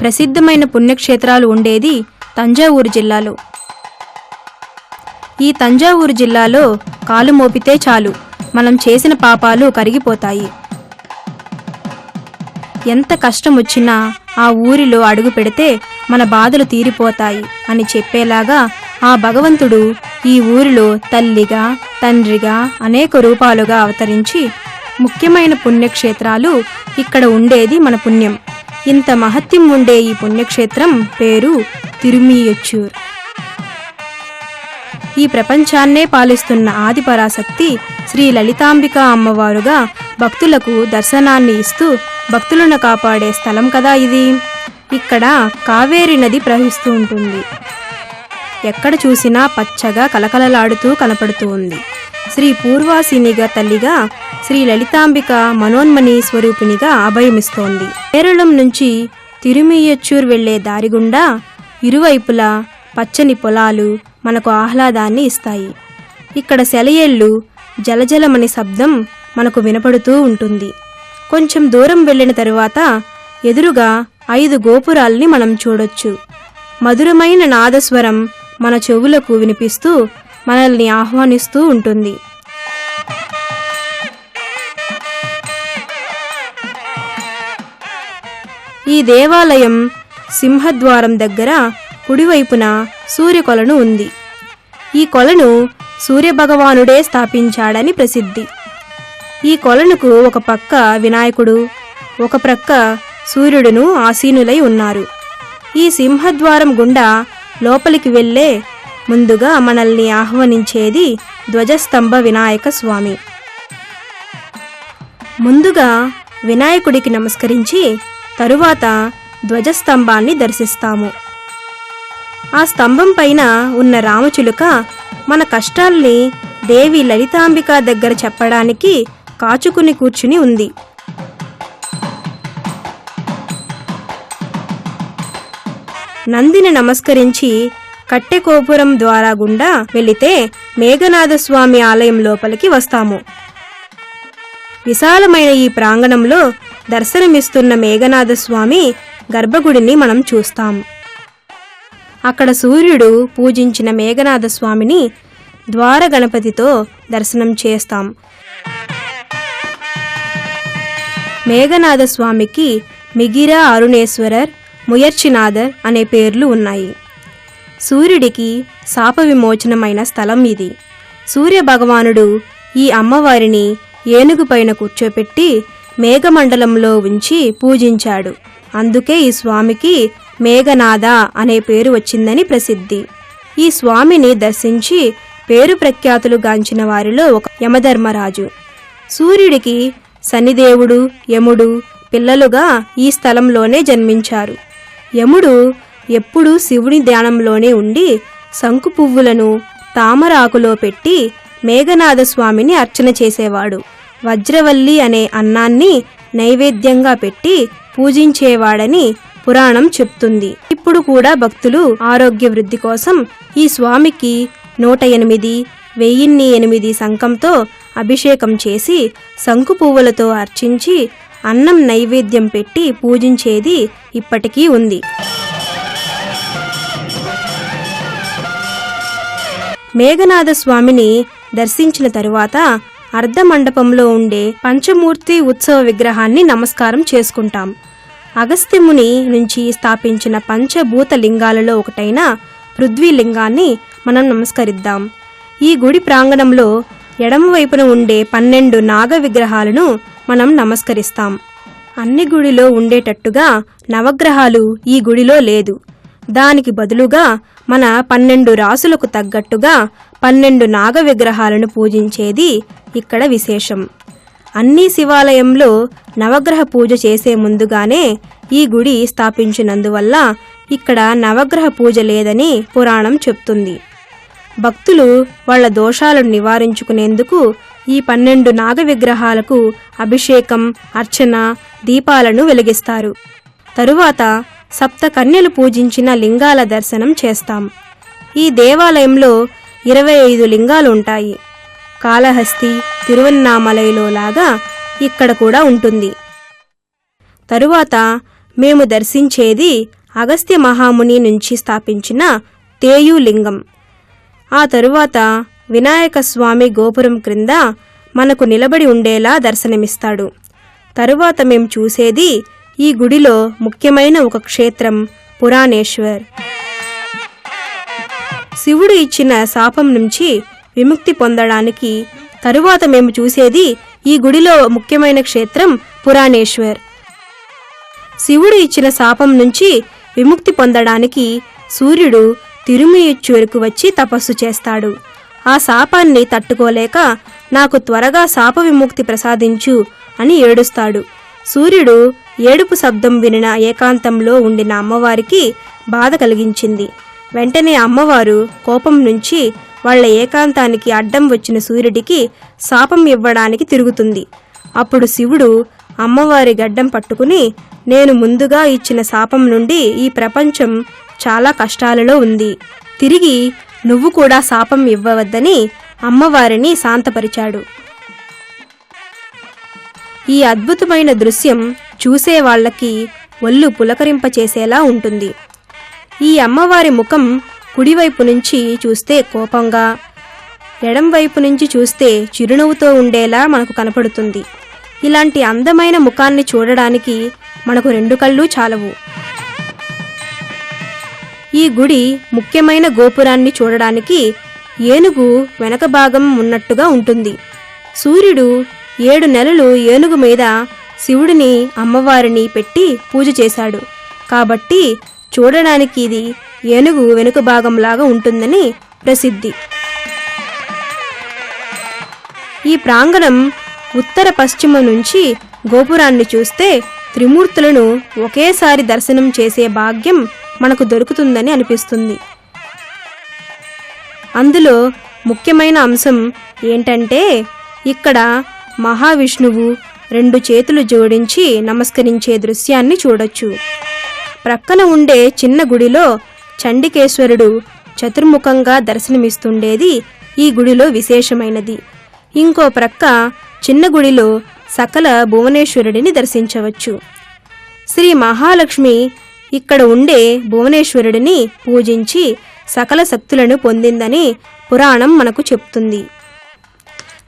ప్రసిద్ధమైన పుణ్యక్షేత్రాలు ఉండేది తంజావూరు జిల్లాలో. ఈ తంజావూరు జిల్లాలో కాలు మోపితే చాలు. మనం చేసిన పాపాలు కరిగిపోతాయి. ఎంత కష్టం వచ్చినా ఆ ఊరిలో అడుగు పెడితే మన బాధలు తీరిపోతాయి అని చెప్పేలాగా ఆ భగవంతుడు ఈ ఊరిలో తల్లిగా తండ్రిగా అనేక రూపాలుగా అవతరించి ముఖ్యమైన పుణ్యక్షేత్రాలు ఇక్కడ ఉండేది మన పుణ్యం. ఇంత మహత్యం ఉండే ఈ పుణ్యక్షేత్రం పేరు తిరుమీయొచ్చూర్. ఈ ప్రపంచాన్నే పాలిస్తున్న ఆదిపరాశక్తి శ్రీ లలితాంబిక అమ్మవారుగా భక్తులకు దర్శనాన్ని ఇస్తూ భక్తులను కాపాడే స్థలం కదా ఇది. ఇక్కడ కావేరి నది ప్రవహిస్తూ ఉంటుంది. ఎక్కడ చూసినా పచ్చగా కలకలలాడుతూ కనపడుతూ ఉంది. శ్రీ పూర్వాసినిగా తల్లిగా శ్రీ లలితాంబిక మనోన్మణి స్వరూపిణిగా అభయమిస్తోంది. కేరళం నుంచి తిరుమియచ్చూర్ వెళ్ళే దారి గుండా ఇరువైపులా పచ్చని పొలాలు మనకు ఆహ్లాదాన్ని ఇస్తాయి. ఇక్కడ సెలయేళ్ళు జలజలమని శబ్దం మనకు వినపడుతూ ఉంటుంది. కొంచెం దూరం వెళ్ళిన తరువాత ఎదురుగా ఐదు గోపురాల్ని మనం చూడొచ్చు. మధురమైన నాదస్వరం మన చెవులకు వినిపిస్తూ మనల్ని ఆహ్వానిస్తూ ఉంటుంది. ఈ దేవాలయం సింహద్వారం దగ్గర కుడివైపున సూర్యకొలను ఉంది. ఈ కొలను సూర్యభగవానుడే స్థాపించాడని ప్రసిద్ధి. ఈ కొలనుకు ఒక పక్క వినాయకుడు ఒక ప్రక్క సూర్యుడును ఆసీనులై ఉన్నారు. ఈ సింహద్వారం గుండా లోపలికి వెళ్ళే ముందుగా మనల్ని ఆహ్వానించేది ధ్వజస్తంభ వినాయక స్వామి. ముందుగా వినాయకుడికి నమస్కరించి తరువాత ధ్వజస్తంభాన్ని దర్శిస్తాము. ఆ స్తంభం పైన ఉన్న రామచిలుక మన కష్టాల్ని దేవి లలితాంబిక దగ్గర చెప్పడానికి కాచుకుని కూర్చుని ఉంది. నందిని నమస్కరించి కట్టె గోపురం ద్వారా గుండా వెళితే మేఘనాథస్వామి ఆలయం లోపలికి వస్తాము. విశాలమైన ఈ ప్రాంగణంలో దర్శనమిస్తున్న మేఘనాథస్వామి గర్భగుడిని మనం చూస్తాం. అక్కడ సూర్యుడు పూజించిన మేఘనాథ స్వామిని ద్వార గణపతితో దర్శనం చేస్తాం. మేఘనాథ స్వామికి మిగిరా అరుణేశ్వరర్ ముయర్చినాథర్ అనే పేర్లు ఉన్నాయి. సూర్యుడికి శాప విమోచనమైన స్థలం ఇది. సూర్య భగవానుడు ఈ అమ్మవారిని ఏనుగుపైన కూర్చోపెట్టి మేఘమండలంలో ఉంచి పూజించాడు. అందుకే ఈ స్వామికి మేఘనాథ అనే పేరు వచ్చిందని ప్రసిద్ధి. ఈ స్వామిని దర్శించి పేరు ప్రఖ్యాతులు గాంచిన వారిలో ఒక యమధర్మరాజు. సూర్యుడికి శనిదేవుడు యముడు పిల్లలుగా ఈ స్థలంలోనే జన్మించారు. యముడు ఎప్పుడూ శివుని ధ్యానంలోనే ఉండి శంకు పువ్వులను తామర ఆకులో పెట్టి మేఘనాథ స్వామిని అర్చన చేసేవాడు. వజ్రవల్లి అనే అన్నాన్ని నైవేద్యంగా పెట్టి పూజించేవాడని పురాణం చెప్తుంది. ఇప్పుడు కూడా భక్తులు ఆరోగ్య వృద్ధి కోసం ఈ స్వామికి నూట ఎనిమిది వెయ్యిన్ని ఎనిమిది శంఖంతో అభిషేకం చేసి శంకు పువ్వులతో అర్చించి అన్నం నైవేద్యం పెట్టి పూజించేది ఇప్పటికీ ఉంది. మేఘనాథ స్వామిని దర్శించిన తరువాత అర్ధమండపంలో ఉండే పంచమూర్తి ఉత్సవ విగ్రహాన్ని నమస్కారం చేసుకుంటాం. అగస్త్యముని నుంచి స్థాపించిన పంచభూత లింగాలలో ఒకటైన పృథ్వీలింగాన్ని మనం నమస్కరిద్దాం. ఈ గుడి ప్రాంగణంలో ఎడమవైపున ఉండే పన్నెండు నాగ విగ్రహాలను మనం నమస్కరిస్తాం. అన్ని గుడిలో ఉండేటట్టుగా నవగ్రహాలు ఈ గుడిలో లేదు. దానికి బదులుగా మన పన్నెండు రాసులకు తగ్గట్టుగా పన్నెండు నాగ విగ్రహాలను పూజించేది ఇక్కడ విశేషం. అన్ని శివాలయంలో నవగ్రహ పూజ చేసే ముందుగానే ఈ గుడి స్థాపించినందువల్ల ఇక్కడ నవగ్రహ పూజ లేదని పురాణం చెప్తుంది. భక్తులు వాళ్ళ దోషాలను నివారించుకునేందుకు ఈ పన్నెండు నాగ విగ్రహాలకు అభిషేకం అర్చన దీపాలను వెలిగిస్తారు. తరువాత సప్త కన్యలు పూజించిన లింగాల దర్శనం చేస్తాం. ఈ దేవాలయంలో ఇరవై ఐదు లింగాలు ఉంటాయి కాళహస్తి తిరువన్నామలైలో లాగా ఇక్కడ కూడా ఉంటుంది. తరువాత మేము దర్శించేది అగస్త్య మహాముని నుంచి స్థాపించిన తేయులింగం. ఆ తరువాత వినాయక స్వామి గోపురం క్రింద మనకు నిలబడి ఉండేలా దర్శనమిస్తాడు. తరువాత మేము చూసేది ఈ గుడిలో ముఖ్యమైన ఒక క్షేత్రం పురాణేశ్వర్. శివుడు ఇచ్చిన శాపం నుంచి విముక్తి పొందడానికి తరువాత మేము చూసేది ఈ గుడిలో ముఖ్యమైన క్షేత్రం పురాణేశ్వర్. శివుడు ఇచ్చిన శాపం నుంచి విముక్తి పొందడానికి సూర్యుడు తిరుమియుచ్చూరుకు వచ్చి తపస్సు చేస్తాడు. ఆ శాపాన్ని తట్టుకోలేక నాకు త్వరగా శాప విముక్తి ప్రసాదించు అని ఏడుస్తాడు. సూర్యుడు ఏడుపు శబ్దం వినిన ఏకాంతంలో ఉండిన అమ్మవారికి బాధ కలిగించింది. వెంటనే అమ్మవారు కోపం నుంచి వాళ్ళ ఏకాంతానికి అడ్డం వచ్చిన సూర్యుడికి శాపం ఇవ్వడానికి తిరుగుతుంది. అప్పుడు శివుడు అమ్మవారి గడ్డం పట్టుకుని నేను ముందుగా ఇచ్చిన శాపం నుండి ఈ ప్రపంచం చాలా కష్టాలలో ఉంది. తిరిగి నువ్వు కూడా శాపం ఇవ్వవద్దని అమ్మవారిని శాంతపరిచాడు. ఈ అద్భుతమైన దృశ్యం చూసే వాళ్ళకి ఒళ్ళు పులకరింపచేసేలా ఉంటుంది. ఈ అమ్మవారి ముఖం కుడివైపు నుంచి చూస్తే కోపంగా ఎడం వైపు నుంచి చూస్తే చిరునవ్వుతో ఉండేలా మనకు కనపడుతుంది. ఇలాంటి అందమైన ముఖాన్ని చూడడానికి మనకు రెండు కళ్ళు చాలవు. ఈ గుడి ముఖ్యమైన గోపురాన్ని చూడడానికి ఏనుగు వెనక భాగం ఉన్నట్టుగా ఉంటుంది. సూర్యుడు ఏడు నెలలు ఏనుగు మీద శివుడిని అమ్మవారిని పెట్టి పూజ చేశాడు. కాబట్టి చూడడానికి ఇది ఏనుగు వెనుక భాగంలాగా ఉంటుందని ప్రసిద్ధి. ఈ ప్రాంగణం ఉత్తర పశ్చిమ నుంచి గోపురాన్ని చూస్తే త్రిమూర్తులను ఒకేసారి దర్శనం చేసే భాగ్యం మనకు దొరుకుతుందని అనిపిస్తుంది. అందులో ముఖ్యమైన అంశం ఏంటంటే ఇక్కడ మహావిష్ణువు రెండు చేతులు జోడించి నమస్కరించే దృశ్యాన్ని చూడొచ్చు. ప్రక్కన ఉండే చిన్న గుడిలో చండికేశ్వరుడు చతుర్ముఖంగా దర్శనమిస్తుండేది ఈ గుడిలో విశేషమైనది. ఇంకో ప్రక్క చిన్న గుడిలో సకల భువనేశ్వరుడిని దర్శించవచ్చు. శ్రీ మహాలక్ష్మి ఇక్కడ ఉండే భువనేశ్వరుడిని పూజించి సకల శక్తులను పొందిందని పురాణం మనకు చెప్తుంది.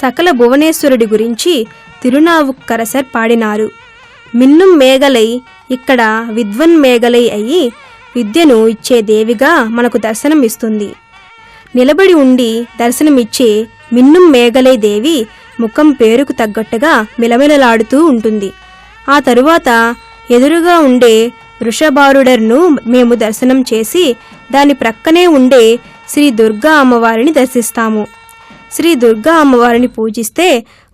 సకల భువనేశ్వరుడి గురించి తిరునావుక్కరసర్ పాడినారు. మిన్నుం మేఘలై ఇక్కడ విద్వన్ మేఘలై అయి విద్యను ఇచ్చే దేవిగా మనకు దర్శనం ఇస్తుంది నిలబడి ఉండి దర్శనమిచ్చే మిన్నుం మేఘలై దేవి ముఖం పేరుకు తగ్గట్టుగా మిలమిలలాడుతూ ఉంటుంది. ఆ తరువాత ఎదురుగా ఉండే వృషభారుడర్ను మేము దర్శనం చేసి దాని ప్రక్కనే ఉండే శ్రీ దుర్గా అమ్మవారిని దర్శిస్తాము. శ్రీ దుర్గా అమ్మవారిని పూజిస్తే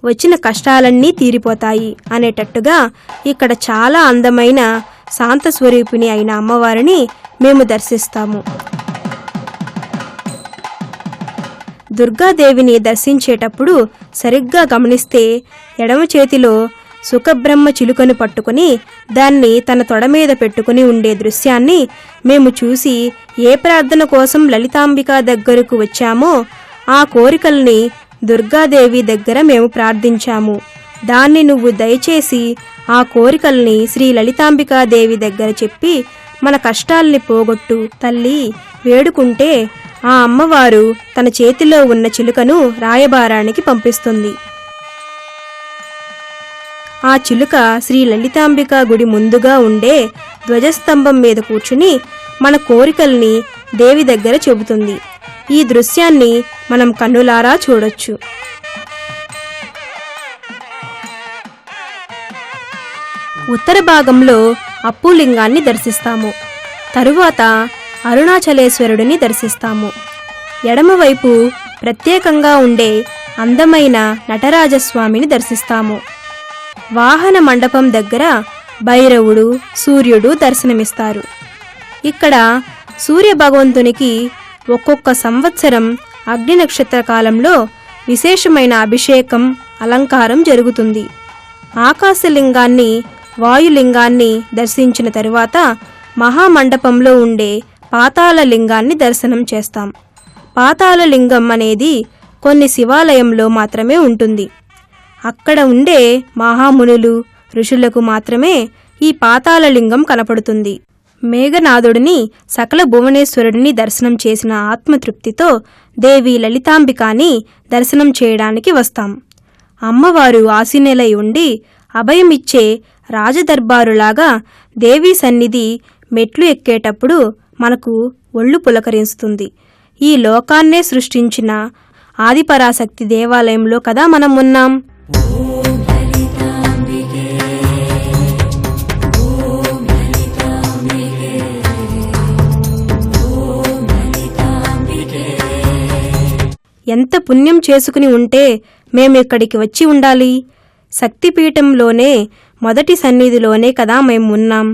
వచ్చిన కష్టాలన్నీ తీరిపోతాయి అనేటట్టుగా ఇక్కడ చాలా అందమైన శాంత స్వరూపిణి అయిన అమ్మవారిని మేము దర్శిస్తాము. దుర్గాదేవిని దర్శించేటప్పుడు సరిగ్గా గమనిస్తే ఎడమ చేతిలో సుఖబ్రహ్మ చిలుకను పట్టుకుని దాన్ని తన తొడ మీద పెట్టుకుని ఉండే దృశ్యాన్ని మేము చూసి ఏ ప్రార్థన కోసం లలితాంబిక దగ్గరకు వచ్చామో ఆ కోరికల్ని దుర్గాదేవి దగ్గర మేము ప్రార్థించాము. దాన్ని నువ్వు దయచేసి ఆ కోరికల్ని శ్రీ లలితాంబికాదేవి దగ్గర చెప్పి మన కష్టాల్ని పోగొట్టు తల్లి. వేడుకుంటే ఆ అమ్మవారు తన చేతిలో ఉన్న చిలుకను రాయబారానికి పంపిస్తుంది. ఆ చిలుక శ్రీ లలితాంబిక గుడి ముందుగా ఉండే ధ్వజస్తంభం మీద కూర్చుని మన కోరికల్ని దేవి దగ్గర చెబుతుంది. ఈ దృశ్యాన్ని మనం కన్నులారా చూడొచ్చు. ఉత్తర భాగంలో అప్పులింగాన్ని దర్శిస్తాము. తరువాత అరుణాచలేశ్వరుడిని దర్శిస్తాము. ఎడమవైపు ప్రత్యేకంగా ఉండే అందమైన నటరాజస్వామిని దర్శిస్తాము. వాహన మండపం దగ్గర భైరవుడు సూర్యుడు దర్శనమిస్తారు. ఇక్కడ సూర్య భగవంతునికి ఒక్కొక్క సంవత్సరం అగ్ని నక్షత్ర కాలంలో విశేషమైన అభిషేకం అలంకారం జరుగుతుంది. ఆకాశలింగాన్ని వాయులింగాన్ని దర్శించిన తరువాత మహామండపంలో ఉండే పాతాళ లింగాన్ని దర్శనం చేస్తాం. పాతాళ లింగం అనేది కొన్ని శివాలయంలో మాత్రమే ఉంటుంది. అక్కడ ఉండే మహామునులు ఋషులకు మాత్రమే ఈ పాతాళలింగం కనపడుతుంది. మేఘనాథుడిని సకల భువనేశ్వరుడిని దర్శనం చేసిన ఆత్మతృప్తితో దేవి లలితాంబికాని దర్శనం చేయడానికి వస్తాం. అమ్మవారు ఆశీనులై ఉండి అభయమిచ్చే రాజదర్బారులాగా దేవి సన్నిధి మెట్లు ఎక్కేటప్పుడు మనకు ఒళ్ళు పులకరిస్తుంది. ఈ లోకాన్నే సృష్టించిన ఆదిపరాశక్తి దేవాలయంలో కదా మనం ఉన్నాం. ఎంత పుణ్యం చేసుకుని ఉంటే మేము ఇక్కడికి వచ్చి ఉండాలి. శక్తిపీఠంలోనే మొదటి సన్నిధిలోనే కదా మేము ఉన్నాం.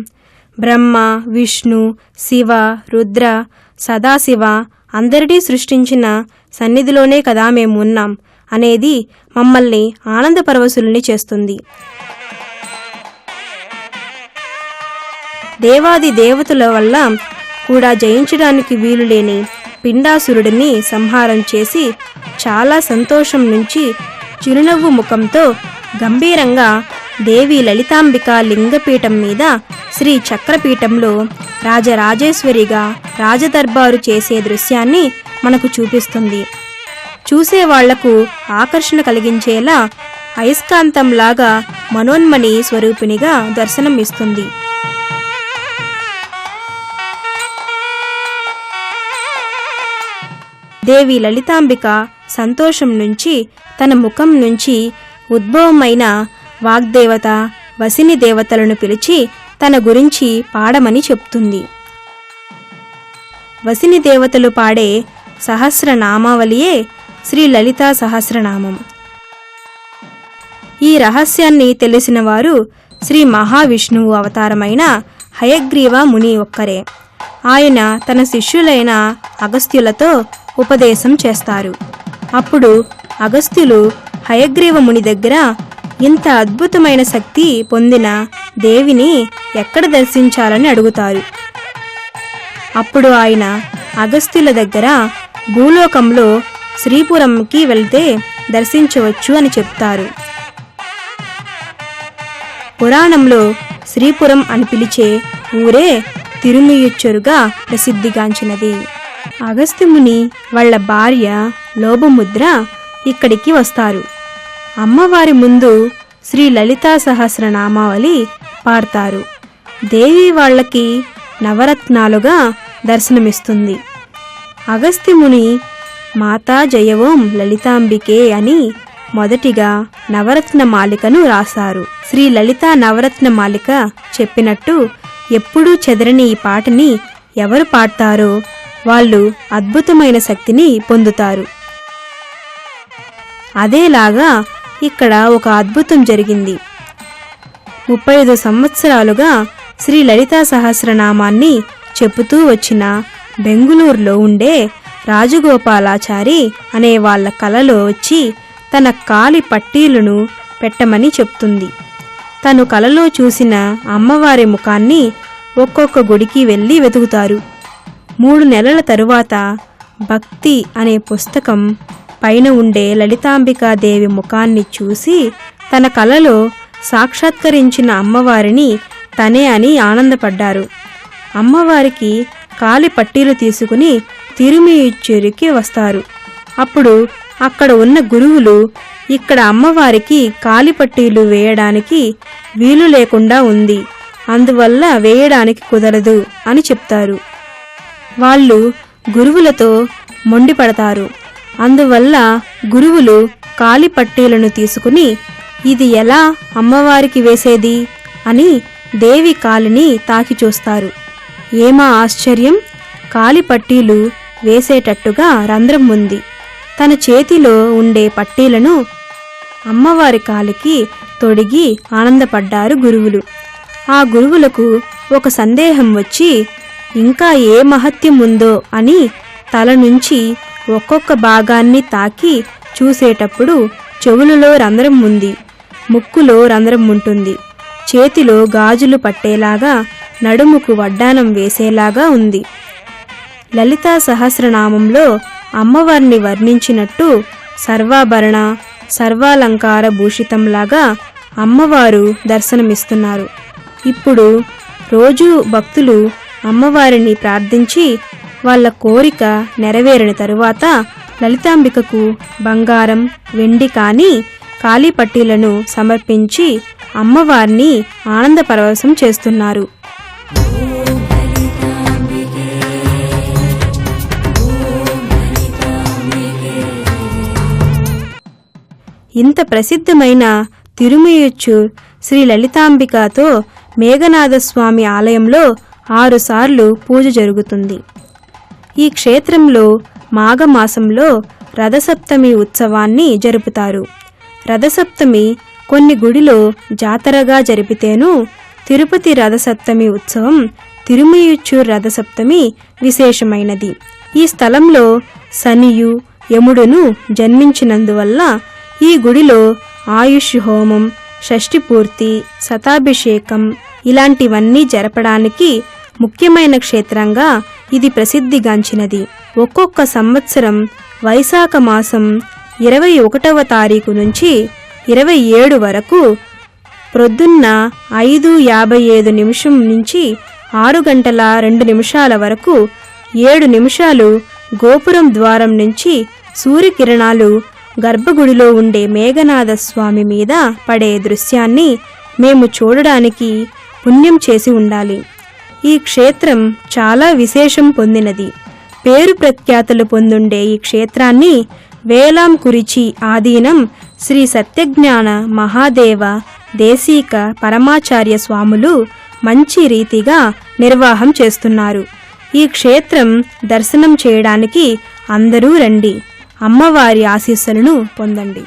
బ్రహ్మ విష్ణు శివ రుద్ర సదాశివ అందరినీ సృష్టించిన సన్నిధిలోనే కదా మేము ఉన్నాం అనేది మమ్మల్ని ఆనందపరవశుల్ని చేస్తుంది. దేవాది దేవతల వల్ల కూడా జయించడానికి వీలులేని పిండాసురుడిని సంహారం చేసి చాలా సంతోషం నుంచి చిరునవ్వు ముఖంతో గంభీరంగా దేవి లలితాంబిక లింగపీఠం మీద శ్రీ చక్రపీఠంలో రాజరాజేశ్వరిగా రాజదర్బారు చేసే దృశ్యాన్ని మనకు చూపిస్తుంది. చూసేవాళ్ళకు ఆకర్షణ కలిగించేలా అయస్కాంతంలాగా మనోన్మణి స్వరూపిణిగా దర్శనం దేవి లలితాంబిక సంతోషం నుంచి తన ముఖం నుంచి ఉద్భవమైన వాగ్దేవత వసిని దేవతలను పిలిచి తన గురించి పాడమని చెప్తుంది. వసిని దేవతలు పాడే సహస్రనామావళియే శ్రీ లలితా సహస్రనామం. ఈ రహస్యాన్ని తెలిసిన వారు శ్రీ మహావిష్ణువు అవతారమైన హయగ్రీవ ముని ఒక్కరే. ఆయన తన శిష్యులైన అగస్త్యులతో ఉపదేశం చేస్తారు. అప్పుడు అగస్త్యులు హయగ్రీవ ముని దగ్గర ఇంత అద్భుతమైన శక్తి పొందిన దేవిని ఎక్కడ దర్శించాలని అడుగుతారు. అప్పుడు ఆయన అగస్త్యుల దగ్గర భూలోకంలో శ్రీపురంకి వెళ్తే దర్శించవచ్చు అని చెప్తారు. పురాణంలో శ్రీపురం అని పిలిచే ఊరే తిరుమియుచ్చరుగా ప్రసిద్ధిగాంచినది. అగస్త్యముని వాళ్ళ భార్య లోభముద్ర ఇక్కడికి వస్తారు. అమ్మవారి ముందు శ్రీ లలితా సహస్రనామావళి పాడతారు దేవి వాళ్ళకి నవరత్నాలుగా దర్శనమిస్తుంది. అగస్త్యముని మాతా జయవం లలితాంబికే అని మొదటిగా నవరత్న మాలికను రాశారు. శ్రీ లలితా నవరత్న మాలిక చెప్పినట్టు ఎప్పుడూ చెదరని ఈ పాటని ఎవరు పాడతారో వాళ్ళు అద్భుతమైన శక్తిని పొందుతారు. అదేలాగా ఇక్కడ ఒక అద్భుతం జరిగింది. ముప్పై ఐదు సంవత్సరాలుగా శ్రీ లలితా సహస్రనామాన్ని చెబుతూ వచ్చిన బెంగుళూరులో ఉండే రాజగోపాలాచారి అనే వాళ్ళ కలలో వచ్చి తన కాలి పట్టీలను పెట్టమని చెప్తుంది. తను కలలో చూసిన అమ్మవారి ముఖాన్ని ఒక్కొక్క గుడికి వెళ్ళి వెతుకుతారు. మూడు నెలల తరువాత భక్తి అనే పుస్తకం పైన ఉండే లలితాంబికాదేవి ముఖాన్ని చూసి తన కలలో సాక్షాత్కరించిన అమ్మవారిని తనే అని ఆనందపడ్డారు. అమ్మవారికి కాలి పట్టీలు తీసుకుని తిరుమియుచ్చేరికి వస్తారు. అప్పుడు అక్కడ ఉన్న గురువులు ఇక్కడ అమ్మవారికి కాలిపట్టీలు వేయడానికి వీలు లేకుండా ఉంది. అందువల్ల వేయడానికి కుదరదు అని చెప్తారు. వాళ్ళు గురువులతో మొండిపడతారు. అందువల్ల గురువులు కాలిపట్టీలను తీసుకుని ఇది ఎలా అమ్మవారికి వేసేది? అని దేవి కాలిని తాకి చూస్తారు. ఏమా ఆశ్చర్యం? కాలిపట్టీలు వేసేటట్టుగా రంధ్రం ఉంది. తన చేతిలో ఉండే పట్టీలను అమ్మవారి కాలికి తొడిగి ఆనందపడ్డారు గురువులు. ఆ గురువులకు ఒక సందేహం వచ్చి ఇంకా ఏ మహత్యం ఉందో అని తల నుంచి ఒక్కొక్క భాగాన్ని తాకి చూసేటప్పుడు చెవులలో రంధ్రం ఉంది ముక్కులో రంధ్రం ఉంటుంది చేతిలో గాజులు పట్టేలాగా నడుముకు వడ్డానం వేసేలాగా ఉంది. లలితా సహస్రనామంలో అమ్మవారిని వర్ణించినట్టు సర్వాభరణ సర్వాలంకార భూషితంలాగా అమ్మవారు దర్శనమిస్తున్నారు. ఇప్పుడు రోజు భక్తులు అమ్మవారిని ప్రార్థించి వాళ్ళ కోరిక నెరవేరిన తరువాత లలితాంబికకు బంగారం వెండి కాని కాళీపట్టీలను సమర్పించి అమ్మవారిని ఆనందపరవశం చేస్తున్నారు. ఇంత ప్రసిద్ధమైన తిరుమయొచ్చూర్ శ్రీ లలితాంబికతో మేఘనాథస్వామి ఆలయంలో ఆరుసార్లు పూజ జరుగుతుంది. ఈ క్షేత్రంలో మాఘమాసంలో రథసప్తమి ఉత్సవాన్ని జరుపుతారు. రథసప్తమి కొన్ని గుడిలో జాతరగా జరిపితేను తిరుపతి రథసప్తమి ఉత్సవం తిరుమయుచ్చూర్ రథసప్తమి విశేషమైనది. ఈ స్థలంలో శనియు యముడును జన్మించినందువల్ల ఈ గుడిలో ఆయుష్ హోమం షష్ఠి పూర్తి శతాభిషేకం ఇలాంటివన్నీ జరపడానికి ముఖ్యమైన క్షేత్రంగా ఇది ప్రసిద్ధిగాంచినది. ఒక్కొక్క సంవత్సరం వైశాఖ మాసం ఇరవై ఒకటవ తారీఖు నుంచి ఇరవై ఏడు వరకు ప్రొద్దున్న ఐదు యాభై ఐదు నిమిషం నుంచి ఆరు గంటల రెండు నిమిషాల వరకు ఏడు నిమిషాలు గోపురం ద్వారం నుంచి సూర్యకిరణాలు గర్భగుడిలో ఉండే మేఘనాథ స్వామి మీద పడే దృశ్యాన్ని మేము చూడడానికి పుణ్యం చేసి ఉండాలి. ఈ క్షేత్రం చాలా విశేషం పొందినది. పేరు ప్రఖ్యాతులు పొందుండే ఈ క్షేత్రాన్ని వేలాం కురిచి ఆధీనం శ్రీ సత్యజ్ఞాన మహాదేవ దేశీక పరమాచార్య స్వాములు మంచి రీతిగా నిర్వాహం చేస్తున్నారు. ఈ క్షేత్రం దర్శనం చేయడానికి అందరూ రండి. అమ్మవారి ఆశీస్సులను పొందండి.